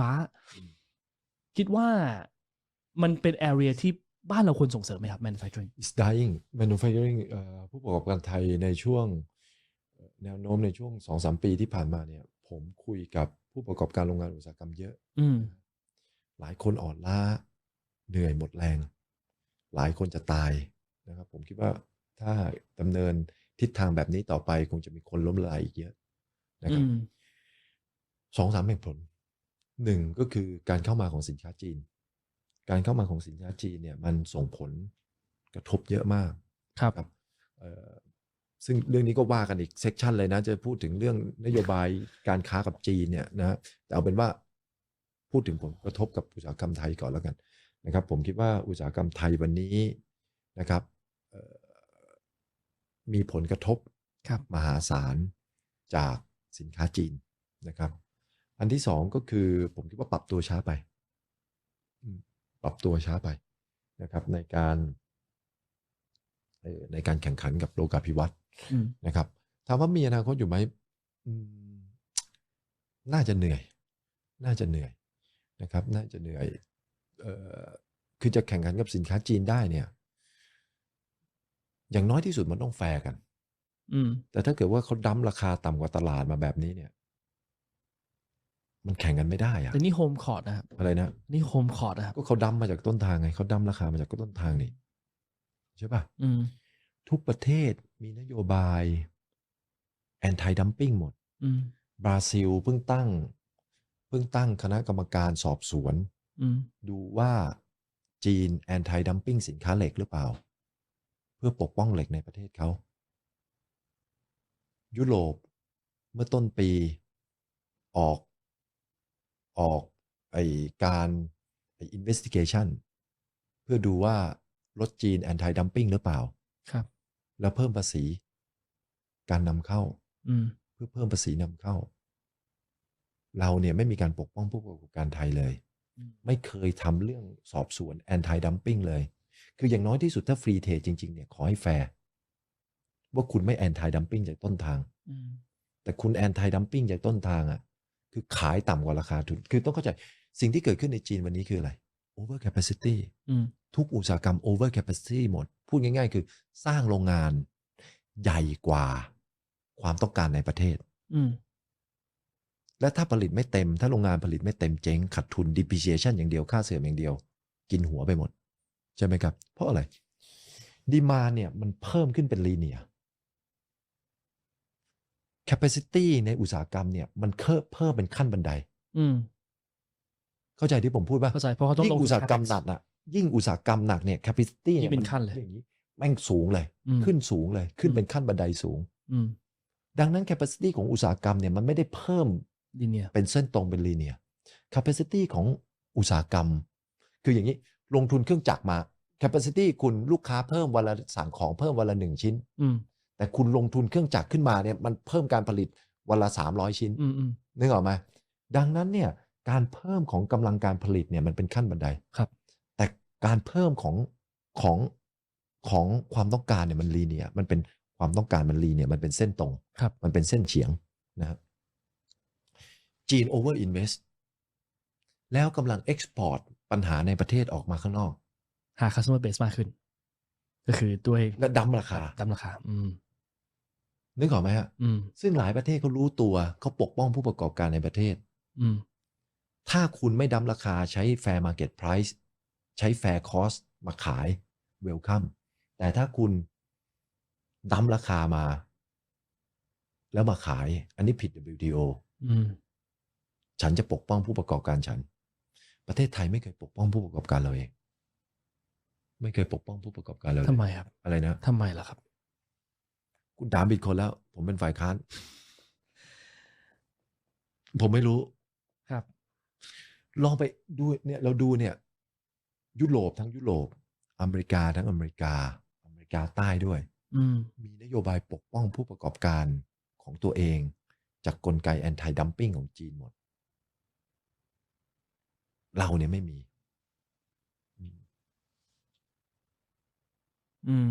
ป้า คิดว่ามันเป็น area ที่บ้านเราควรส่งเสริมไหมครับ manufacturing is dying manufacturing เอ่อผู้ประกอบการไทยในช่วงเอ่อแนวโน้มในช่วงสองสามปีที่ผ่านมาเนี่ย ผมคุยกับผู้ประกอบการโรงงานอุตสาหกรรมเยอะ อืมหลายคนอ่อนล้า เหนื่อยหมดแรง หลายคนจะตายนะครับ ผมคิดว่าถ้าดำเนินทิศทางแบบนี้ต่อไป คงจะมีคนล้มละลายอีกเยอะนะคอืรับมสองสามเหตุผล หนึ่งก็คือการเข้ามาของสินค้าจีน การเข้ามาของสินค้าจีนเนี่ยมันส่งผลกระทบเยอะมากครับครับเอ่อซึ่งเรื่องนี้ก็ว่ากันอีกเซกชันเลยนะ จะพูดถึงเรื่องนโยบายการค้ากับจีนเนี่ยนะแต่เอาเป็นว่าพูดถึงผลกระทบกับอุตสาหกรรมไทยก่อนแล้วกันนะครับ ผมคิดว่าอุตสาหกรรมไทยวันนี้นะครับเอ่อมีผลกระทบครับมหาศาลจากสินค้าจีนนะครับ อันที่สองก็คือผมคิดว่าปรับตัวช้าไปอืมปรับตัวช้าไปนะครับ ในการเอ่อในการแข่งขันกับโลกาภิวัตน์อืมนะครับถามว่ามีอนาคตอยู่ไหมอืมน่าจะเหนื่อย น่าจะเหนื่อยนะครับ น่าจะเหนื่อยเอ่อคือจะแข่งขันกับสินค้าจีนได้เนี่ย อย่างน้อยที่สุดมันต้องแฟร์กันอืมแต่ถ้าเกิดว่าเขาดั้มราคาต่ำกว่าตลาดมาแบบนี้เนี่ย มันแข่งกันไม่ได้อะแต่นี่โฮมคอร์ดนะครับอะไรนะนี่โฮมคอร์ดนะครับก็เขาดั้มมาจากต้นทางไงเขาดั้มราคามาจากต้นทางนี่ใช่ปะอืมทุกประเทศมีนโยบาย anti dumping หมดอืมบราซิลเพิ่งตั้ง เพิ่งตั้งคณะกรรมการสอบสวนอืมดูว่าจีน anti dumping สินค้าเหล็กหรือเปล่า เพื่อปกป้องเหล็กในประเทศเขายุโรปเมื่อต้นปีออก ออกไอการไอ investigation เพื่อดูว่ารถจีน anti dumping หรือเปล่า ครับ แล้วเพิ่มภาษี การนำเข้าอืมเพื่อเพิ่มภาษีนำเข้า เราเนี่ยไม่มีการปกป้องผู้ประกอบการไทยเลยอืมไม่เคยทำเรื่องสอบสวน anti dumping เลย คืออย่างน้อยที่สุดถ้าฟรีเทรดจริง ๆ เนี่ยขอให้แฟร์ว่าคุณไม่ anti dumping จากต้นทางอืมแต่คุณ anti dumping จากต้นทางอะ่ะ คือขายต่ำกว่าราคาทุน คือต้องเข้าใจสิ่งที่เกิดขึ้นในจีนวันนี้คืออะไร over capacity อืมทุกอุตสาหกรรม over capacity หมด พูดง่าย ๆ คือสร้างโรงงานใหญ่กว่าความต้องการในประเทศอืมและถ้าผลิตไม่เต็ม ถ้าโรงงานผลิตไม่เต็มเจ๊งขาดทุน depreciation อย่างเดียวค่าเสื่อมอย่างเดียว กินหัวไปหมด ใช่ไหมครับ เพราะอะไรดีมาเนี่ยมันเพิ่มขึ้นเป็นลีเนีย capacity ในอุตสาหกรรมเนี่ยมันเพิ่มเพิ่มเป็นขั้นบันได อืมเข้าใจที่ผมพูดป่ะเข้าใจเพราะเขาต้องยิ่ลงงทุนอุตสาหกรรม capex หนักอะยิ่งอุตสาหกรรมหนักเนี่ย capacity ยิ่เนี่ยงเป็นมัขั้นเลยอย่างนี้แม่งสูงเลยอืมขึ้นสูงเลย ขึ้นอืมเป็นขั้นบันไดสูงอืมดังนั้น capacity ของอุตสาหกรรมเนี่ยมันไม่ได้เพิ่มดีเนียเป็นเส้นตรงเป็นลีเนีย capacity ของอุตสาหกรรม คืออย่างนี้ลงทุนเครื่องจักรมา capacity คุณลูกค้าเพิ่มวันละสั่งของเพิ่มวันละหนึ่งชิ้นอืม แต่คุณลงทุนเครื่องจักรขึ้นมาเนี่ยมันเพิ่มการผลิตวันละ 300 ชิ้นอืมอืมนึกออกไหมดังนั้นเนี่ยการเพิ่มของกำลังการผลิตเนี่ยมันเป็นขั้นบันได ครับ แต่การเพิ่มของของของความต้องการเนี่ยมันลีเนียมันเป็นความต้องการมันลีเนียมันเป็นเส้นตรง ครับ มันเป็นเส้นเฉียงนะครับจีน over invest แล้วกำลัง export ปัญหาในประเทศออกมาข้างนอก หา customer base มากขึ้น ก็คือด้วยและดั้มราคา ตามราคา อืม นึกออกไหมฮะอืมซึ่งหลายประเทศเขารู้ตัวเขาปกป้องผู้ประกอบการในประเทศอืมถ้าคุณไม่ดั้มราคาใช้ fair market price ใช้ fair cost มาขาย welcome แต่ถ้าคุณดั้มราคามา แล้วมาขาย อันนี้ผิด WTO อืมฉันจะปกป้องผู้ประกอบการฉัน ประเทศไทยไม่เคยปกป้องผู้ประกอบการเราเอง ไม่เคยปกป้องผู้ประกอบการเราเลยทำไมครับ อะไรนะทำไมล่ะครับ คุณถามผิดคนแล้ว ผมเป็นฝ่ายค้าน ผมไม่รู้ครับ ลองไปดูเนี่ย เราดูเนี่ย ยุโรปทั้งยุโรป อเมริกาทั้งอเมริกา อเมริกาใต้ด้วยอืมมีนโยบายปกป้องผู้ประกอบการของตัวเอง จากกลไกแอนตี้ดัมปิ้งของจีนหมด เราเนี่ยไม่มี อืมอืม